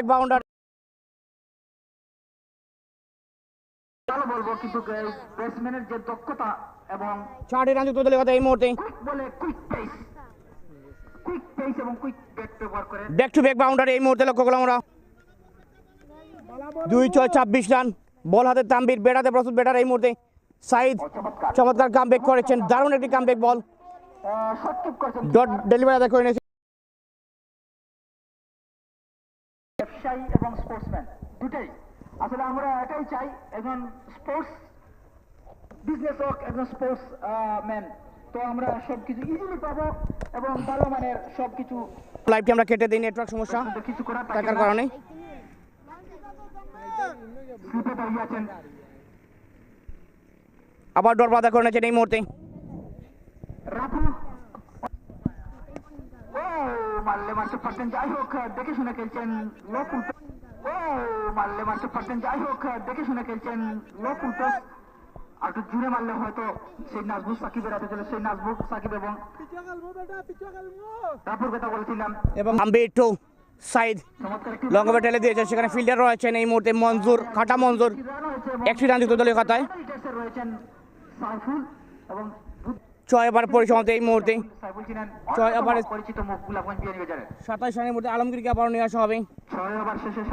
এক বাউন্ডার ভালো বলব কিন্তু এই ব্যাটসম্যানের যে দক্ষতা এবং চারটি রান যুক্ত দলের কথা এই মুহূর্তে। বলে কুইক পেস কুইক পেস এবং কুইক ব্যবহার করে। ব্যাক টু ব্যাক বাউন্ডারি এই মুহূর্তে লক্ষ্য করলাম আমরা। দুই ছয় ছাব্বিশ রান বল হাতে তাম্বির বেটাতে প্রস্তুত বেটার এই মুহূর্তে। সাইদ চমৎকার কামব্যাক করেছেন দারুণ একটি কামব্যাক বল ডট ডেলিভারি আদায় করে নিয়েছে। ব্যবসায়ী এবং স্পোর্টসম্যান দুটাই। আসলে আমরা এটাই চাই একজন স্পোর্টস বিজনেস হোক একজন স্পোর্টস ম্যান তো আমরা সব কিছু ইজিলি পাবো এবং ভালো মানের সব কিছু লাইভটি আমরা কেটে দিই নেটওয়ার্ক সমস্যা। কিছু করার থাকার কারণে। আবার ডট বাধা করে নিয়েছেন এই মুহূর্তে রাফু ও মারলে মারতে পারতেন যাই হোক দেখে শুনে খেলছেন লোক উল্টো। ও মারলে মারতে পারতেন যাই হোক দেখে শুনে খেলছেন লোক উল্টো। আর একটু জুড়ে মারলে হয়তো সেই নাজবুক সাকিব বেড়াতে চলে সেই নাজবুক সাকিব এবং রাফুর কথা বলছিলাম। এবং আম্বির টু সাইদ লং ওভার ঠেলে দিয়েছে সেখানে ফিল্ডার রয়েছেন এই মুহূর্তে মঞ্জুর খাটা মঞ্জুর একটি রান যুক্ত দলের খাতায়। ছয় ওভার পরিসমাপ্তি এই মুহূর্তে। ছয় ওভারে- পরিচিত মুখ গুলাগঞ্জ বিয়ানীবাজারের সাতাশ রানের মধ্যে আলমগীরকে আবার নিয়ে আসা হবে। ছয় ওভার শেষে